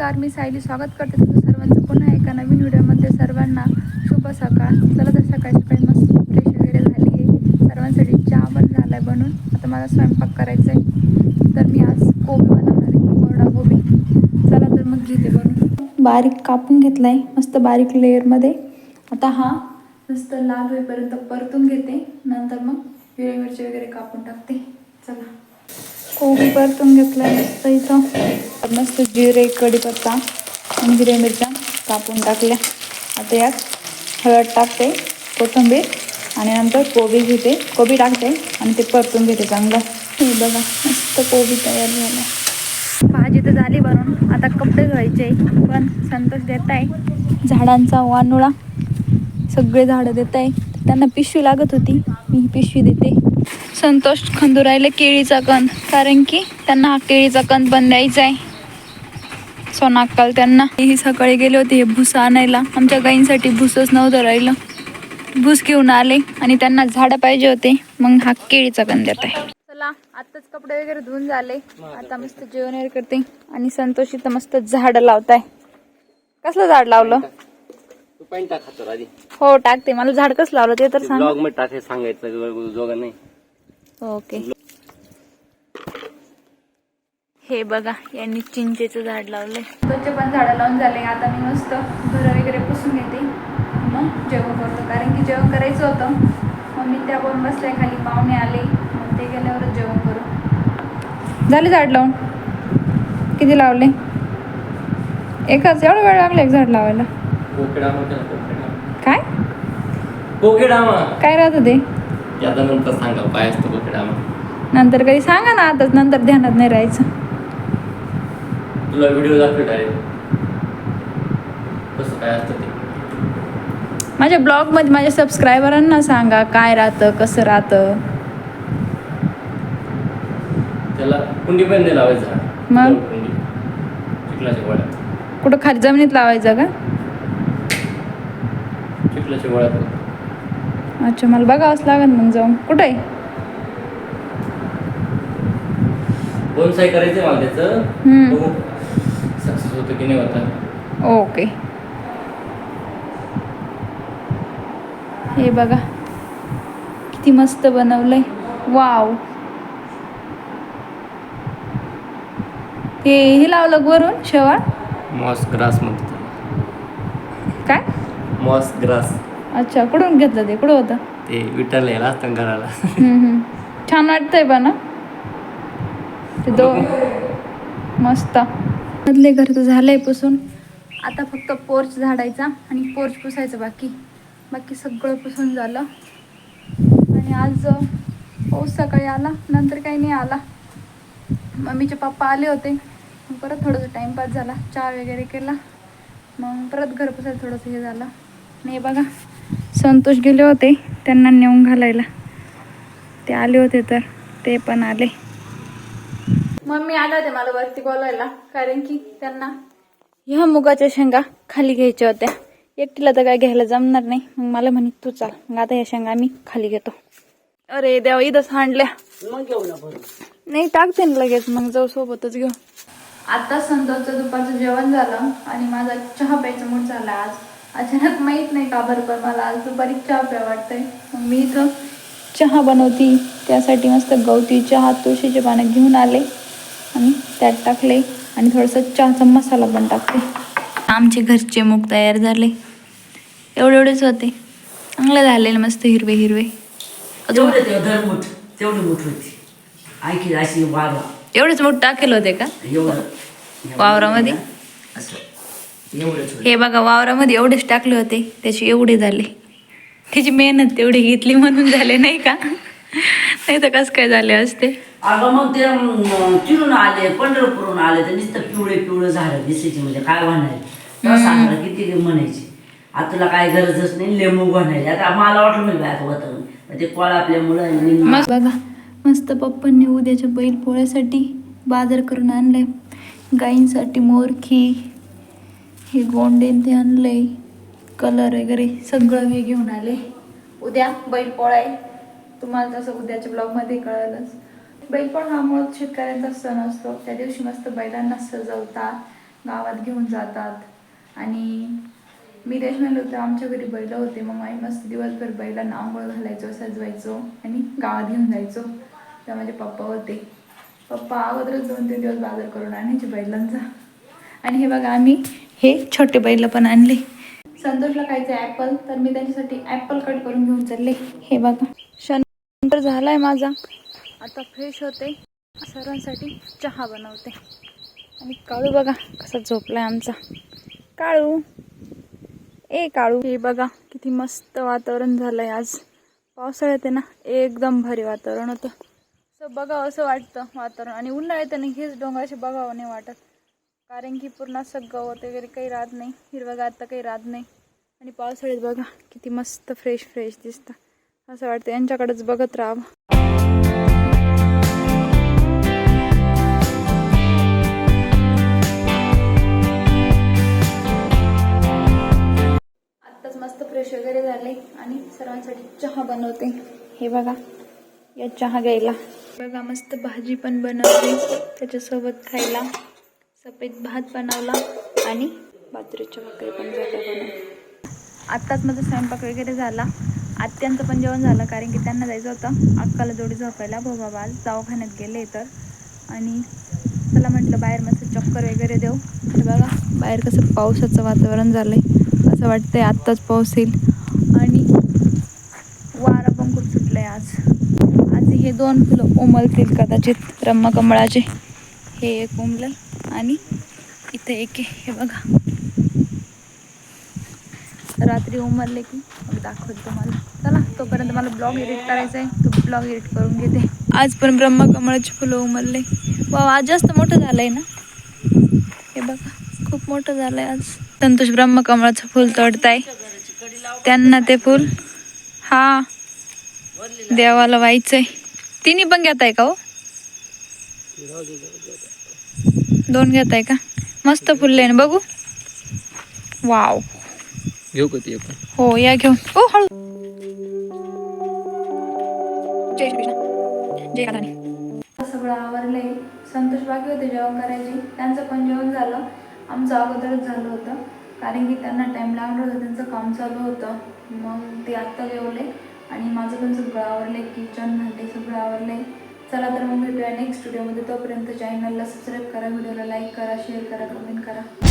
नमस्कार मी सायली. स्वागत करते तुमचं सर्वांचं. पुन्हा एका नवीन व्हिडिओमध्ये सर्वांना शुभ सकाळ. चला तर सकाळी सकाळी मस्त फ्रेश वगैरे झाली आहे. सर्वांसाठी चहा पण झाला आहे बनून. आता मला स्वयंपाक करायचा आहे तर मी आज कोबी बनवणार आहे. कोरडा कोबी. चला तर मग घेते बनवून. बारीक कापून घेतला आहे मस्त बारीक लेअरमध्ये. आता हा मस्त लाल होईपर्यंत परतून घेते. नंतर मग हिरवी मिरची वगैरे कापून टाकते. चला. कोबी परतून घेतला मस्त इथं. मस्त जिरे कढीपत्ता आणि हिरव्या मिरच्या कापून टाकल्या. आता यात हळद टाकते कोथिंबीर आणि नंतर कोबी घेते. कोबी टाकते आणि ते परतून घेते चांगलं. हे बघा मस्त कोबी तयार झाला. भाजी तर झाली बनवून आता कपडे धुवायचे. पण संतोष देत आहे झाडांचा वानुळा. सगळे झाडं देत आहे त्यांना पिशवी लागत होती. मी ही पिशवी देते. संतोष खंदू राहिले केळीचा कंद कारण की त्यांना हा केळीचा कंद पण द्यायचा आहे. सोनाकाल त्यांना. ही सकाळी गेले होते हे भूस आणायला. आमच्या गाईंसाठी भूसच नव्हतं राहिलं. भूस घेऊन आले आणि त्यांना झाडं पाहिजे होते. मग हा केळीचा कंद देत आहे. चला आताच कपडे वगैरे धुवून झाले. आता मस्त जेवण वगैरे करते. आणि संतोष इथं मस्त झाड लावताय. कसलं झाड लावलं? हो टाकते. मला झाड कसं लावलं ते तर सांग. टाकायचं सांगायचं जोगा नाही ओके. हे बघा यांनी चिंचेचं झाड लावलंय. त्याचे पण झाडं लावून झाले. आता मी मस्त घर वगैरे पुसून घेते. मग जेवण करतो. कारण की जेवण करायचं होतं. मग मी त्या पण बसल्या खाली पाहुणे आले. मग ते गेल्यावरच जेवण करू. झाले झाड लावून? किती लावले? एकच? एवढा वेळ लागला एक झाड लावायला. काय? काय राहतं ते? नंतर सांगा काय असतं कोकिडामा नंतर कधी सांगा ना आताच नंतर ध्यानात नाही राहायचं. तुला व्हिडिओ दाखव डायरेक्ट कसं काय असतं ते? माझ्या ब्लॉगमध्ये माझ्या सबस्क्रायबरांना सांगा काय राहतं कसं राहतं. त्याला कुंडी पण नाही लावायचं. झाड. मग? कुंडी. चिखलाच्या कुठं खाली जमिनीत लावायचं का? चिखलाच्या अच्छा मला बघावंच लागेल मग जाऊन. कुठं आहे? बोनसाई करायचं मला त्याचं. हम्म. बघू. सक्सेस होतं की नाही होतं. ओके. हे बघा. किती मस्त बनवलंय. वाव. हे हे लावलं वरून शेवाळ? मॉस ग्रास म्हणतो. काय? Moss grass. अच्छा कुठून घेतलं ते? कुठं होतं? ते विटायला यायला असतं घराला हम्म, हम्म. छान वाटतंय पण ना ते दो मस्त. मधले घर तर झालंय पुसून. आता फक्त पोर्च झाडायचा आणि पोर्च पुसायचं बाकी. बाकी सगळं पुसून झालं. आणि आज पाऊस सकाळी आला नंतर काही नाही आला. मम्मीचे पप्पा आले होते. मग परत थोडंसं टाईमपास झाला चहा वगैरे केला. मग परत घर पुसायला थोडंसं हे झालं. आणि हे बघा संतोष गेले होते त्यांना नेऊन घालायला. ते आले होते तर ते पण आले. मम्मी आले होते मला वरती बोलायला कारण की त्यांना ह्या मुगाच्या शेंगा खाली घ्यायच्या होत्या. एकटीला तर काय घ्यायला जमणार नाही. मग मला म्हणे तू चाल मग आता ह्या शेंगा मी खाली घेतो. अरे देवा इथंच हांडल्या नाही टाकते ना लगेच मग जाऊ सोबतच घेऊ. आता संतोषचं दुपारचं जेवण झालं आणि माझा चहा प्यायचा मूड झाला आज. अचानक माहीत नाही का बरं पण मला आज दुपारी चहा प्या वाटतंय. मग मी इथं चहा बनवती त्यासाठी मस्त गवती चहा तुळशीचे पानं घेऊन आले आणि त्यात टाकले आणि थोडंसं चहाचा मसाला पण टाकते. आमचे घरचे मूग तयार झाले. एवढे एवढेच होते. चांगले झाले मस्त हिरवे हिरवे. अजून एवढेच मूग टाकेल होते का? वावरामध्ये? हे बघा वावरामध्ये एवढेच टाकले होते त्याचे एवढे झाले. त्याची मेहनत तेवढी घेतली म्हणून झाले नाही का? नाही तर कसं काय झाले असते? अगं मग ते चिरून आले पंढरपूरून आले तर नुसतं पिवळे पिवळे झाडं दिसायची म्हणजे काय म्हणायचे? सांगायला किती म्हणायची? आता तुला काय गरजच नाही लिंबू म्हणायचे. आता मला वाटलं मी काय होतं ते कोळ आणि मस्त बघा मस्त पप्पांनी उद्याच्या बैल पोळ्यासाठी बाजार करून आणलाय. गाईंसाठी मोरखी हे गोंडेन ते आणले कलर वगैरे सगळं हे घेऊन आले. उद्या बैल पोळा आहे. तुम्हाला तसं उद्याच्या ब्लॉगमध्ये कळलंच. बैलपोळ हा मुळात शेतकऱ्यांचा सण असतो. त्या दिवशी मस्त बैलांना सजवतात गावात घेऊन जातात. आणि मी रेशनल होतो आमच्या घरी बैल होते मग आम्ही मस्त दिवसभर बैलांना आंघोळ घालायचो सजवायचो आणि गावात घेऊन जायचो. तेव्हा माझे पप्पा होते. पप्पा अगोदरच दोन तीन दिवस बाजार करून आणायचे बैलांचा. आणि हे बघा आम्ही हे छोटे बैल पण आणले. संतोषला खायचं ॲपल तर मी त्याच्यासाठी ॲपल कट करून घेऊन चालले. हे बघा शनंतर झालाय माझा. आता फ्रेश होते. सर्वांसाठी चहा बनवते. आणि काळू बघा कसा झोपलाय आमचा. काळू! ए काळू! हे बघा किती मस्त वातावरण झालंय आज. पावसाळ्यात आहे ना एकदम भारी वातावरण होतं. असं बघावं असं वाटतं वातावरण. आणि उन्हाळ्यात आहे ना हेच डोंगराचे बघावं नाही वाटत. कारण की पूर्ण असं गवत वगैरे काही राहत नाही. हिरवं आता काही राहत नाही. आणि पावसाळ्यात बघा किती मस्त फ्रेश फ्रेश दिसतं. असं वाटतं यांच्याकडेच बघत राहावं. आत्ताच मस्त फ्रेश वगैरे झाले आणि सर्वांसाठी चहा बनवते. हे बघा या चहा घ्यायला. बघा मस्त भाजी पण बनवते त्याच्यासोबत खायला. सफेद भात बनवला आणि बाजरीच्या भाकरी पण झाल्या आत्ताच माझा स्वयंपाक वगैरे झाला. आत्यांचं पण जेवण झालं कारण की त्यांना जायचं होतं. अक्काला जोडी झोपायला भाऊ बाबा आज दवाखान्यात गेले तर. आणि चला म्हटलं बाहेर मस्त चक्कर वगैरे देऊ. तर बघा बाहेर कसं पावसाचं वातावरण झालं आहे असं वाटतंय आत्ताच पाऊस येईल. आणि वारा पण खूप सुटलंय आज. आज हे दोन फुलं उमलतील कदाचित. ब्रह्मकमळाचे. हे एक उमलं आणि इथे एक आहे हे बघा. रात्री उमरले की मग दाखवते तुम्हाला. चला तोपर्यंत मला ब्लॉग एडिट करायचा आहे. तो ब्लॉग एडिट करून घेते. आज पण ब्रह्मकमळाचे फुलं उमरले. वा आज जास्त मोठं झालंय ना? हे बघा खूप मोठं झालंय आज. संतोष ब्रह्मकमळाचं फुल तोडताय. त्यांना ते फुल हा देवाला व्हायचंय. तिन्ही पण घेताय का हो? दोन घेताय का? मस्त फुलले ना बघू. वाव घेऊ का ती पण हो या घेऊन. ओ हळू. जय श्री कृष्ण. जय राधानी. सगळं आवरलंय. संतोष बाकी होते जेवण करायचे. त्यांचं पण जेवण झालं. आमचं अगोदरच झालं होतं. कारण की त्यांना टाईम लागला होता. त्यांचं काम चालू होतं. मग ते आत्ता जेवले. आणि माझं पण सगळं आवरलंय. किचन भांडे सगळं आवरलंय. चला तर मग भेटूया नेक्स्ट व्हिडिओमध्ये तोपर्यंत चॅनलला सबस्क्राईब करा व्हिडिओला लाईक करा शेअर करा कमेंट करा.